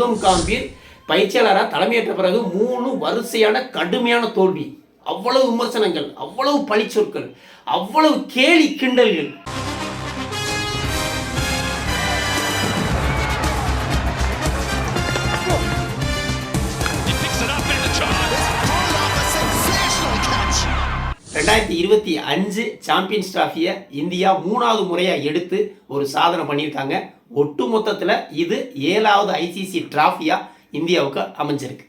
கௌதம் காம்பீர் பயிற்சியாளராக தலைமையேற்ற பிறகு மூணு வரிசையான கடுமையான தோல்வி. அவ்வளவு விமர்சனங்கள் அவ்வளவு பழிச்சொற்கள் அவ்வளவு கேலி கிண்டல்கள். ரெண்டாயிரத்தி இருபத்தி அஞ்சு சாம்பியன்ஸ் டிராஃபியை இந்தியா மூணாவது முறையாக எடுத்து ஒரு சாதனை பண்ணியிருக்காங்க. ஒட்டு மொத்தத்தில் இது ஏழாவது ஐசிசி டிராஃபியாக இந்தியாவுக்கு அமைஞ்சிருக்கு.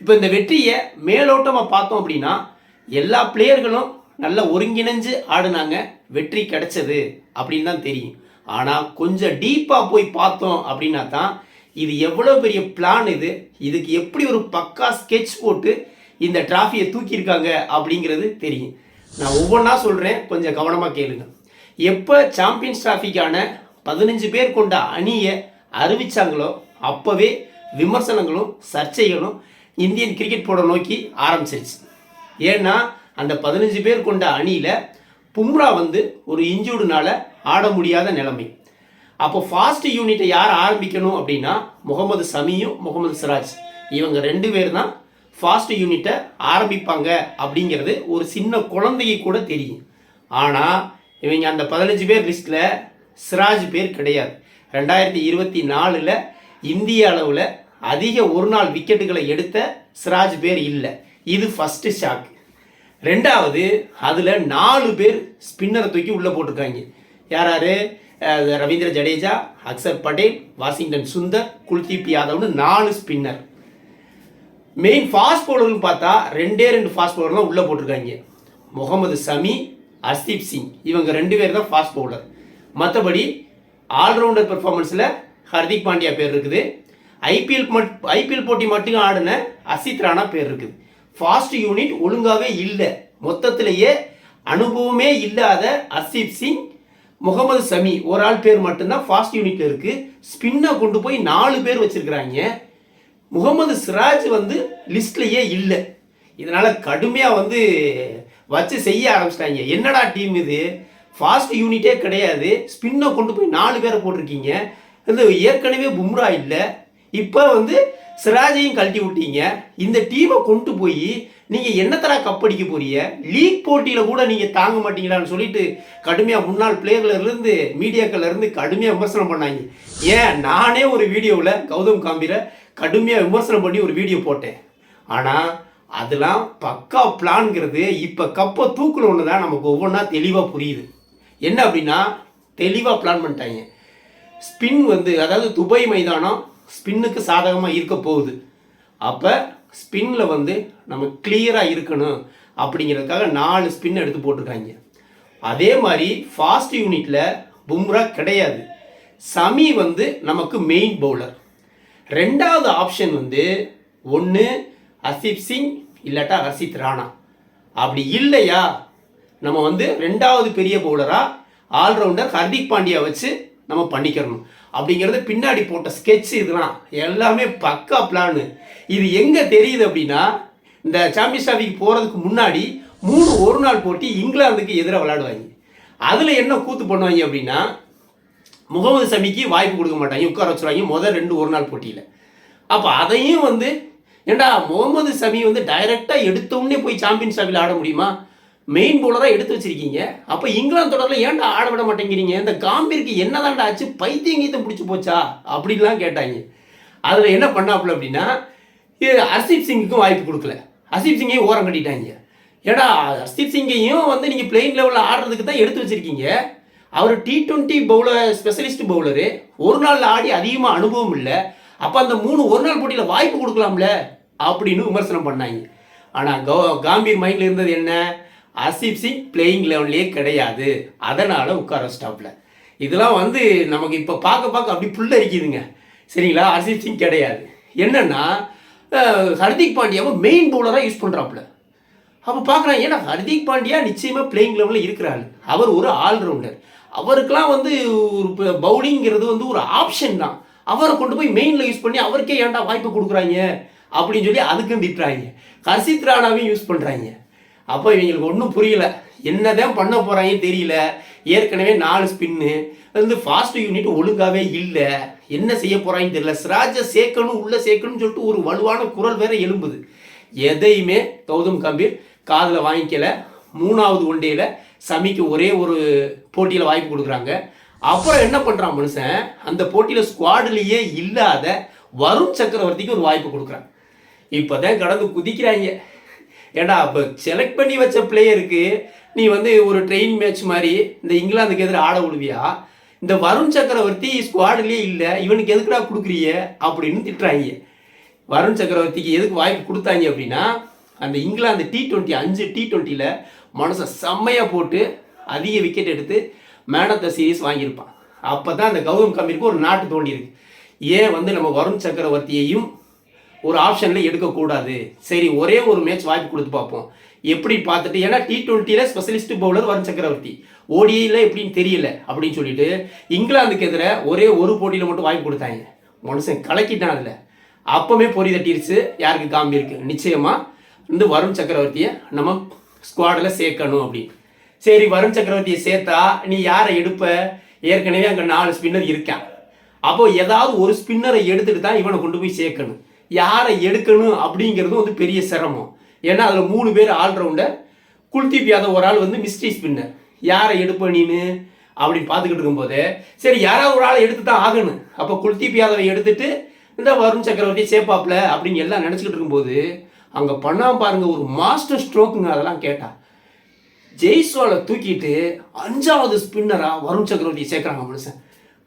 இப்போ இந்த வெற்றியை மேலோட்டமாக பார்த்தோம் அப்படின்னா எல்லா பிளேயர்களும் நல்லா ஒருங்கிணைஞ்சு ஆடுனாங்க வெற்றி கிடைச்சது அப்படின்னு தான் தெரியும். ஆனால் கொஞ்சம் டீப்பாக போய் பார்த்தோம் அப்படின்னா தான் இது எவ்வளோ பெரிய பிளான் இது இதுக்கு எப்படி ஒரு பக்கா ஸ்கெட்ச் போட்டு இந்த டிராஃபியை தூக்கியிருக்காங்க அப்படிங்கிறது தெரியும். நான் ஒவ்வொன்றா சொல்கிறேன் கொஞ்சம் கவனமாக கேளுங்க. எப்போ சாம்பியன்ஸ் டிராஃபிக்கான பதினஞ்சு பேர் கொண்ட அணியை அறிவிச்சாங்களோ அப்போவே விமர்சனங்களும் சர்ச்சைகளும் இந்தியன் கிரிக்கெட் போட நோக்கி ஆரம்பிச்சிருச்சு. ஏன்னா அந்த பதினஞ்சு பேர் கொண்ட அணியில் பும்ரா வந்து ஒரு இன்ஜூர்டுனால ஆட முடியாத நிலைமை. அப்போ ஃபாஸ்ட் யூனிட்டை யார் ஆரம்பிக்கணும் அப்படின்னா முகமது சமியும் முகமது சிராஜ். இவங்க ரெண்டு பேர் தான் ஃபாஸ்ட் யூனிட்டை ஆரம்பிப்பாங்க அப்படிங்கிறது ஒரு சின்ன குழந்தைக்கு கூட தெரியும். ஆனால் இவங்க அந்த பதினஞ்சு பேர் லிஸ்ட்டில் சிராஜ் பேர் கிடையாது. ரெண்டாயிரத்தி இருபத்தி நாலில் இந்திய அளவில் அதிக ஒரு நாள் விக்கெட்டுகளை எடுத்த சிராஜ் பேர் இல்லை. இது ஃபஸ்ட்டு ஷாக் ரெண்டாவது அதில் நாலு பேர் ஸ்பின்னரை தூக்கி உள்ளே போட்டிருக்காங்க. யார் ரவீந்திர ஜடேஜா அக்சர் பட்டேல் வாஷிங்டன் சுந்தர் குல்தீப் யாதவ்னு நாலு ஸ்பின்னர் மெயின் ஃபாஸ்ட் பவுலர்னு பார்த்தா ரெண்டே ரெண்டு ஃபாஸ்ட் பவுலர் தான் உள்ளே போட்டிருக்காங்க. முகமது சமி ஹர்தீப் சிங். இவங்க ரெண்டு பேர் தான் ஃபாஸ்ட் பவுலர் மற்றபடி ஆல்ரவுண்டர் பெர்ஃபார்மன்ஸில் ஹர்திக் பாண்டியா பேர் இருக்குது. ஐபிஎல் மட் ஐபிஎல் போட்டி மட்டும் ஆடின அசித் ராணா பேர் இருக்குது. ஃபாஸ்ட் யூனிட் ஒழுங்காகவே இல்லை. மொத்தத்திலேயே அனுபவமே இல்லாத அர்ஷீப் சிங் முகமது சமி ஒரு ஆள் பேர் மட்டும்தான் ஃபாஸ்ட் யூனிட்ல இருக்கு. ஸ்பின்னை கொண்டு போய் நாலு பேர் வச்சிருக்கிறாங்க. முகமது சிராஜ் வந்து லிஸ்ட்லேயே இல்லை. இதனால கடுமையாக வந்து வச்சு செய்ய ஆரம்பிச்சிட்டாங்க. என்னடா டீம் இது? ஃபாஸ்ட் யூனிட்டே கிடையாது. ஸ்பின்னை கொண்டு போய் நாலு பேரை போட்டிருக்கீங்க. இந்த ஏற்கனவே பும்ரா இல்லை. இப்போ வந்து சிராஜையும் கழட்டி விட்டீங்க. இந்த டீமை கொண்டு போய் நீங்கள் என்னத்தரா கப்படிக்க போறீங்க? லீக் போட்டியில் கூட நீங்கள் தாங்க மாட்டீங்களான்னு சொல்லிட்டு கடுமையாக முன்னாள் பிளேயர்ல மீடியாக்கள்லேருந்து கடுமையாக விமர்சனம் பண்ணாங்க. ஏன்? நானே ஒரு வீடியோவில் கௌதம் காம்பீரை கடுமையாக விமர்சனம் பண்ணி ஒரு வீடியோ போட்டேன். ஆனால் அதெல்லாம் பக்கா பிளான்ங்கிறது இப்போ கப்பை தூக்கணுன்னு தான் நமக்கு ஒவ்வொன்றா தெளிவாக புரியுது. என்ன அப்படின்னா தெளிவாக பிளான் பண்ணிட்டாங்க. ஸ்பின் வந்து அதாவது துபாய் மைதானம் ஸ்பின்னுக்கு சாதகமாக இருக்க போகுது. அப்போ ஸ்பின்னில் வந்து நம்ம கிளியராக இருக்கணும் அப்படிங்கிறதுக்காக நாலு ஸ்பின் எடுத்து போட்டிருக்காங்க. அதே மாதிரி ஃபாஸ்ட் யூனிட்டில் பும்ரா கிடையாது. சமி வந்து நமக்கு மெயின் பவுலர் ரெண்டாவது ஆப்ஷன் வந்து ஒன்று அசிப் சிங் இல்லாட்டா ஹர்ஷித் ராணா. அப்படி இல்லையா? நம்ம வந்து ரெண்டாவது பெரிய பவுலராக ஆல்ரவுண்டர் ஹர்திக் பாண்டியா வச்சு நம்ம பண்ணிக்கிறணும். அப்படிங்கிறது பின்னாடி போட்ட ஸ்கெட்ச் இதெல்லாம் எல்லாமே பக்கா பிளானு இது எங்கே தெரியுது அப்படின்னா இந்த சாம்பியன்ஸ் டிராஃபிக்கு போகிறதுக்கு முன்னாடி மூணு ஒரு நாள் போட்டி இங்கிலாந்துக்கு எதிராக விளையாடுவாங்க. அதில் என்ன கூத்து பண்ணுவாங்க அப்படின்னா முகமது சமிக்கு வாய்ப்பு கொடுக்க மாட்டாங்க உட்கார வச்சுருவாங்க முதல் ரெண்டு ஒரு நாள் போட்டியில். அப்போ அதையும் வந்து ஏண்டா முகமது சமி வந்து டைரெக்டாக எடுத்தோடனே போய் சாம்பியன்ஸ் டிராஃபியில் ஆட முடியுமா? மெயின் பவுலராக எடுத்து வச்சிருக்கீங்க. அப்போ இங்கிலாந்து தொடரில் ஏன்டா ஆட விட மாட்டேங்கிறீங்க? இந்த காம்பிற்கு என்னதான்டா ஆச்சு? பைத்தியம் கீத்தம் பிடிச்சி போச்சா? அப்படின்லாம் கேட்டாங்க. அதில் என்ன பண்ணாப்புல அப்படின்னா இது ஹர்ஷீப் சிங்குக்கும் வாய்ப்பு கொடுக்கல. ஹர்ஷீப் சிங்கையும் ஓரம் கட்டிட்டாங்க. ஏடா ஹர்ஷீப் சிங்கையும் வந்து நீங்கள் பிளெயின் லெவலில் ஆடுறதுக்கு தான் எடுத்து வச்சுருக்கீங்க. அவர் T twenty bowler specialist bowler ஒரு நாள் ஆடி அதிகமாக அனுபவம் இல்லை. அப்போ அந்த மூணு ஒரு நாள் போட்டியில் வாய்ப்பு கொடுக்கலாம்ல? அப்படின்னு விமர்சனம் பண்ணாங்க. ஆனால் கோ காம்பீர் மைண்டில் இருந்தது என்ன? அசிப் சிங் பிளேயிங் லெவல்லே கிடையாது. அதனால் உட்கார ஸ்டாப்பில் இதெல்லாம் வந்து நமக்கு இப்போ பார்க்க பார்க்க அப்படி புல்லரிக்குதுங்க. சரிங்களா? அசிப் சிங் கிடையாது. என்னென்னா ஹர்திக் பாண்டியாவை மெயின் பவுலராக யூஸ் பண்ணுறாப்புல அப்போ பார்க்குறாங்க ஏன்னா ஹர்திக் பாண்டியா நிச்சயமாக பிளேயிங் லெவலில் இருக்கிறாரு. அவர் ஒரு ஆல்ரவுண்டர் அவருக்கெலாம் வந்து ஒரு பவுலிங்கிறது வந்து ஒரு ஆப்ஷன் தான். அவரை கொண்டு போய் மெயினில் யூஸ் பண்ணி அவருக்கே ஏன்டா வாய்ப்பு கொடுக்குறாங்க? அப்படின்னு சொல்லி அதுக்கும் திட்டுறாங்க ஹர்ஷித் ராணாவையும் யூஸ் பண்ணுறாங்க அப்போ இவங்களுக்கு ஒன்றும் புரியல. என்னதான் பண்ண போகிறாங்கன்னு தெரியல. ஏற்கனவே நாலு ஸ்பின்னு வந்து ஃபாஸ்ட் யூனிட் ஒழுங்காகவே இல்லை. என்ன செய்ய போறாங்கன்னு தெரியல. சிராஜை சேர்க்கணும் உள்ளே சேர்க்கணும்னு சொல்லிட்டு ஒரு வலுவான குரல் வேற எழும்புது. எதையுமே கௌதம் கம்பீர் காதில் வாங்கிக்கல. மூணாவது ஒன்டேயில் சமிக்கு ஒரே ஒரு போட்டியில் வாய்ப்பு கொடுக்குறாங்க. அப்புறம் என்ன பண்ணுறான் மனுஷன்? அந்த போட்டியில் ஸ்குவாட்லேயே இல்லாத வருண் சக்கரவர்த்திக்கு ஒரு வாய்ப்பு கொடுக்குறான். இப்போதான் கடந்து குதிக்கிறாங்க. ஏன்னா அப்போ செலக்ட் பண்ணி வச்ச பிளேயருக்கு நீ வந்து ஒரு ட்ரெயின் மேட்ச் மாதிரி இந்த இங்கிலாந்துக்கு எதிராக ஆட விடுவியா இந்த வருண் சக்கரவர்த்தி ஸ்குவாட்லேயே இல்லை இவனுக்கு எதுக்குடா கொடுக்குறிய அப்படின்னு திட்டுறாங்க. வருண் சக்கரவர்த்திக்கு எதுக்கு வாய்ப்பு கொடுத்தாங்க அப்படின்னா அந்த இங்கிலாந்து டி டுவெண்ட்டி அஞ்சு டி டுவெண்ட்டியில் மனசை செம்மையாக போட்டு அதிக விக்கெட் எடுத்து மேன் ஆஃப் த சீரிஸ் வாங்கியிருப்பான். அப்போ தான் அந்த கௌதம் கம்பீருக்கு ஒரு நாட்டு தோண்டியிருக்கு ஏன் வந்து நம்ம வருண் சக்கரவர்த்தியையும் ஒரு ஆப்ஷனில் எடுக்கக்கூடாது. சரி ஒரே ஒரு மேட்ச் வாய்ப்பு கொடுத்து பார்ப்போம். எப்படி பார்த்துட்டு ஏன்னா டி டுவெண்ட்டியில் ஸ்பெஷலிஸ்ட் பவுலர் வருண் சக்கரவர்த்தி. ஓடியில் எப்படின்னு தெரியல அப்படின்னு சொல்லிட்டு இங்கிலாந்துக்கு எதிராக ஒரே ஒரு போட்டியில் மட்டும் வாய்ப்பு கொடுத்தாங்க. மனுஷன் கலக்கிட்டான் அதில். அப்பவே பொறி தட்டிருச்சு. யாருக்கு காம்பி இருக்கு? நிச்சயமாக இந்த வருண் சக்கரவர்த்தியை நம்ம ஸ்குவாடில் சேர்க்கணும் அப்படின்னு. சரி வருண் சக்கரவர்த்தியை சேர்த்தா நீ யாரை எடுப்ப? ஏற்கனவே அங்கே நாலு ஸ்பின்னர் இருக்கான். அப்போ ஏதாவது ஒரு ஸ்பின்னரை எடுத்துகிட்டு தான் இவனை கொண்டு போய் சேர்க்கணும். யாரை எடுக்கணும் அப்படிங்கிறதும் வந்து பெரிய சிரமம். ஏன்னா அதில் மூணு பேர் ஆல்ரவுண்டர் குல்தீப் யாதவ் ஒரு ஆள் வந்து மிஸ்ட்ரி ஸ்பின்னர் யாரை எடுப்ப நீனு? அப்படின்னு பார்த்துக்கிட்டு இருக்கும்போது சரி யாராவது ஒரு ஆளை எடுத்து தான் ஆகணும். அப்போ குல்தீப் யாதவை எடுத்துட்டு இந்த வருண் சக்கரவர்த்தி சேப்பாப்ல அப்படின்னு எல்லாம் நினச்சிக்கிட்டு இருக்கும்போது அங்கே பண்ணாம பாருங்க ஒரு மாஸ்டர் ஸ்ட்ரோக்குங்க அதெல்லாம் கேட்டா. ஜெய்ஸ்வாலை தூக்கிட்டு அஞ்சாவது ஸ்பின்னராக வருண் சக்கரவர்த்தி சேர்க்குறாங்க மனுஷன்.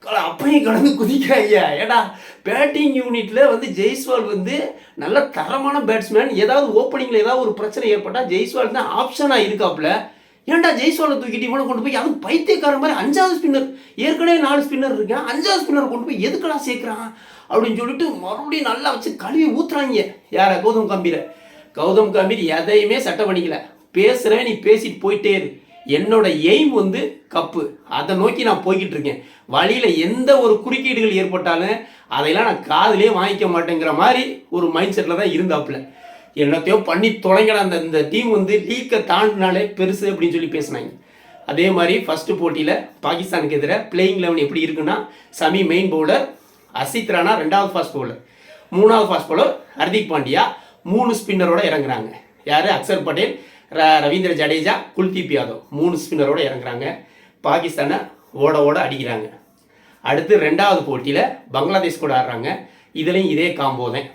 கல- அப்பயும் கடந்து குதிக்கிறாங்க ஏடா பேட்டிங் யூனிட்ல வந்து ஜெய்ஸ்வால் வந்து நல்ல தரமான பேட்ஸ்மேன் ஏதாவது ஓப்பனிங்ல ஏதாவது ஒரு பிரச்சனை ஏற்பட்டா ஜெய்ஸ்வால் தான் ஆப்ஷனா இருக்காப்ல ஏன்டா ஜெய்ஸ்வாலை தூக்கிட்டு இவனை கொண்டு போய் அதுவும் பைத்தியக்கார மாதிரி அஞ்சாவது ஸ்பின்னர் ஏற்கனவே நாலு ஸ்பின்னர் இருக்கேன். அஞ்சாவது ஸ்பின்னர் கொண்டு போய் எதுக்கெல்லாம் சேர்க்குறான்? அப்படின்னு சொல்லிட்டு மறுபடியும் நல்லா வச்சு கழுவி ஊத்துறாங்க. யார கௌதம் கம்பீர? கௌதம் கம்பீர் எதையுமே சட்டை பண்ணிக்கல. பேசுகிறேன் நீ பேசிட்டு போயிட்டே இரு. என்னோட எய்ம் வந்து கப்பு. அதை நோக்கி நான் போய்கிட்டு இருக்கேன். வழியில் எந்த ஒரு குறுக்கீடுகள் ஏற்பட்டாலும் அதையெல்லாம் நான் காதலே வாங்கிக்க மாட்டேங்கிற மாதிரி ஒரு மைண்ட் செட்டில் தான் இருந்தாப்புல. என்னத்தையோ பண்ணி தொலைங்கடா அந்த இந்த டீம் வந்து லீக்கை தாண்டினாலே பெருசு அப்படின்னு சொல்லி பேசினாங்க. அதே மாதிரி ஃபஸ்ட்டு போட்டியில் பாகிஸ்தானுக்கு எதிராக பிளேயிங் லெவன் எப்படி இருக்குன்னா சமி மெயின் பவுலர் அசித் ராணா ரெண்டாவது ஃபாஸ்ட் பவுலர் மூணாவது ஃபாஸ்ட் பவுலர் ஹர்திக் பாண்டியா மூணு ஸ்பின்னரோட இறங்குறாங்க. யார்? அக்சர் பட்டேல். ரவீந்திர ஜடேஜா குல்தீப் யாதவ். மூணு ஸ்பின்னரோட இறங்குறாங்க. பாகிஸ்தானை ஓட ஓட அடிக்கிறாங்க. அடுத்து ரெண்டாவது போட்டியில் பங்களாதேஷ் கூட ஆடுறாங்க. இதுலேயும் இதே காம்போ தான்.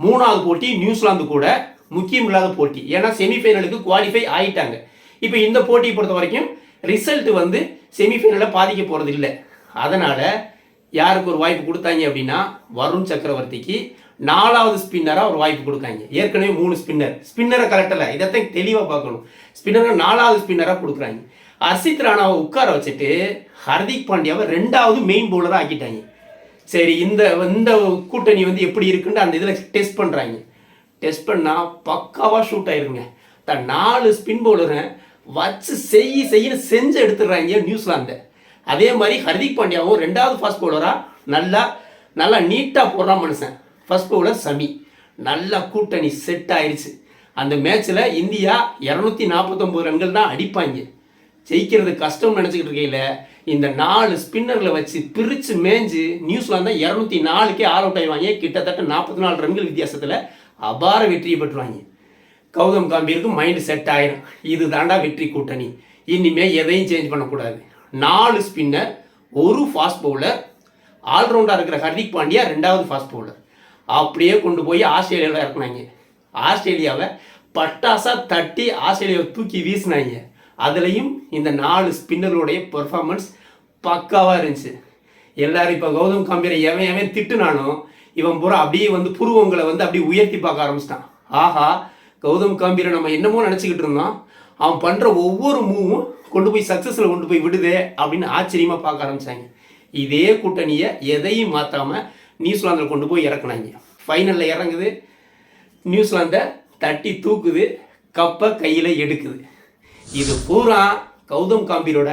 மூணாவது போட்டி நியூசிலாந்து கூட முக்கியம் இல்லாத போட்டி. ஏன்னா செமிஃபைனலுக்கு குவாலிஃபை ஆகிட்டாங்க இப்போ இந்த போட்டியை பொறுத்த வரைக்கும் ரிசல்ட் வந்து செமிஃபைனலில் பாதிக்க போகிறது இல்லை அதனால் யாருக்கு ஒரு வாய்ப்பு கொடுத்தாங்க அப்படின்னா வருண் சக்கரவர்த்திக்கு நாலாவது ஸ்பின்னராக ஒரு வாய்ப்பு கொடுக்காங்க. ஏற்கனவே மூணு ஸ்பின்னர் ஸ்பின்னரை கரெக்டல இதைத்தான் தெளிவாக பார்க்கணும். ஸ்பின்னரை நாலாவது ஸ்பின்னராக கொடுக்குறாங்க. ஹர்ஷித் ராணாவை உட்கார வச்சுட்டு ஹர்திக் பாண்டியாவை ரெண்டாவது மெயின் பவுலராக ஆக்கிட்டாங்க. சரி இந்த இந்த கூட்டணி வந்து எப்படி இருக்குன்னு அந்த இதில் டெஸ்ட் பண்ணுறாங்க டெஸ்ட் பண்ணால் பக்காவாக ஷூட் ஆயிருங்க. தான் நாலு ஸ்பின் பவுலரை வச்சு செய்ய செய்யன்னு செஞ்சு எடுத்துடுறாங்க நியூசிலாந்தை. அதே மாதிரி ஹர்திக் பாண்டியாவும் ரெண்டாவது ஃபாஸ்ட் பவுலராக நல்லா நல்லா நீட்டாக போடுறான் மனுஷன். ஃபர்ஸ்ட் பவுலர் சமி நல்லா கூட்டணி செட் ஆயிடுச்சு அந்த மேட்ச்சில் இந்தியா இரநூத்தி நாற்பத்தொம்பது ரன்கள் தான் அடிப்பாங்க. ஜெயிக்கிறது கஷ்டம்னு நினச்சிக்கிட்டு இருக்கையில் இந்த நாலு ஸ்பின்னர்களை வச்சு பிரித்து மேய்ஞ்சு நியூசிலாந்து தான் இரநூத்தி நாலுக்கே ஆல் அவுட் ஆயிடுவாங்க. கிட்டத்தட்ட நாற்பத்தி நாலு ரன்கள் வித்தியாசத்தில் அபார வெற்றியை பெற்றுவாங்க. கௌதம் காம்பீருக்கு மைண்டு செட் ஆயிரும். இது தாண்டா வெற்றி கூட்டணி. இனிமேல் எதையும் சேஞ்ச் பண்ணக்கூடாது. நாலு ஸ்பின்னர் ஒரு ஃபாஸ்ட் பவுலர் ஆல்ரவுண்டாக இருக்கிற ஹர்திக் பாண்டியா ரெண்டாவது ஃபாஸ்ட் பவுலர் அப்படியே கொண்டு போய் ஆஸ்திரேலியாவில் இறக்குனாங்க. ஆஸ்திரேலியாவை பட்டாசாக தட்டி ஆஸ்திரேலியாவை தூக்கி வீசினாங்க. அதுலேயும் இந்த நாலு ஸ்பின்னருடைய பெர்ஃபார்மன்ஸ் பக்காவாக இருந்துச்சு. எல்லாரும் இப்போ கௌதம் கம்பீரை எவன் எவன் திட்டுனானோ இவன் பூரா அப்படியே வந்து புருவங்களை வந்து அப்படியே உயர்த்தி பார்க்க ஆரம்பிச்சிட்டான். ஆஹா கௌதம் கம்பீரை நம்ம என்னமோ நினச்சிக்கிட்டு இருந்தோம். அவன் பண்ணுற ஒவ்வொரு மூவும் கொண்டு போய் சக்ஸஸில் கொண்டு போய் விடுதே அப்படின்னு ஆச்சரியமாக பார்க்க ஆரம்பிச்சாங்க. இதே கூட்டணியை எதையும் மாற்றாமல் நியூசிலாந்தில் கொண்டு போய் இறக்குனாங்க. ஃபைனலில் இறங்குது. நியூசிலாந்தை தட்டி தூக்குது. கப்பை கையில் எடுக்குது. இது பூரா கௌதம் காம்பீரோட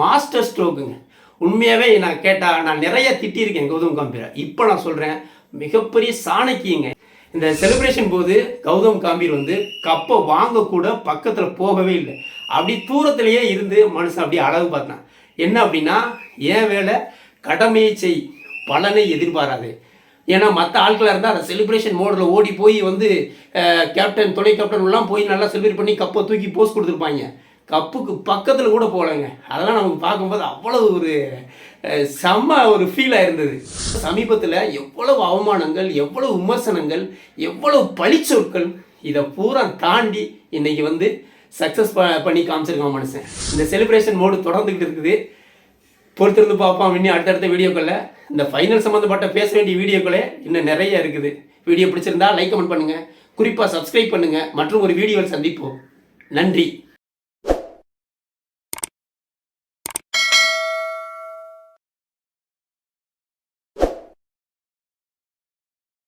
மாஸ்டர் ஸ்ட்ரோக்குங்க உண்மையாகவே நான் கேட்டால் நான் நிறைய திட்டியிருக்கேன் கௌதம் காம்பீரை. இப்போ நான் சொல்கிறேன் மிகப்பெரிய சாணக்கியங்க. இந்த செலிப்ரேஷன் போது கௌதம் காம்பீர் வந்து கப்பை வாங்கக்கூட பக்கத்தில் போகவே இல்லை. அப்படி தூரத்திலேயே இருந்து மனுஷன் அப்படியே அழகு பார்த்தான். என்ன அப்படின்னா ஏன் வேலை? கடமையை செய். பலனை எதிர்பாராது. ஏன்னா மற்ற ஆட்களாக இருந்தால் அந்த செலிப்ரேஷன் மோடில் ஓடி போய் வந்து கேப்டன் துணை கேப்டன்லாம் போய் நல்லா செலிப்ரேட் பண்ணி கப்பை தூக்கி போஸ் கொடுத்துருப்பாங்க. கப்புக்கு பக்கத்தில் கூட போகலைங்க. அதெல்லாம் நமக்கு பார்க்கும்போது அவ்வளவு ஒரு செம்ம ஒரு ஃபீலாக இருந்தது. சமீபத்தில் எவ்வளவு அவமானங்கள் எவ்வளவு விமர்சனங்கள் எவ்வளவு பழிச்சொற்கள் இதை பூரா தாண்டி இன்னைக்கு வந்து சக்ஸஸ் ப பண்ணி காமிச்சிருக்கான் மனுஷன். இந்த செலிப்ரேஷன் மோடு தொடர்ந்துக்கிட்டு இருக்குது. பொறுத்திருந்து பார்ப்போம். இன்னும் அடுத்தடுத்த வீடியோக்களில். இந்த ஃபைனல் சம்மந்தப்பட்ட பேச வேண்டிய வீடியோக்களே இன்னும் நிறைய இருக்குது. வீடியோ பிடிச்சிருந்தா லைக் கமெண்ட் பண்ணுங்கள் குறிப்பாக சப்ஸ்கிரைப் பண்ணுங்கள் மற்றும் ஒரு வீடியோவில் சந்திப்போம். நன்றி.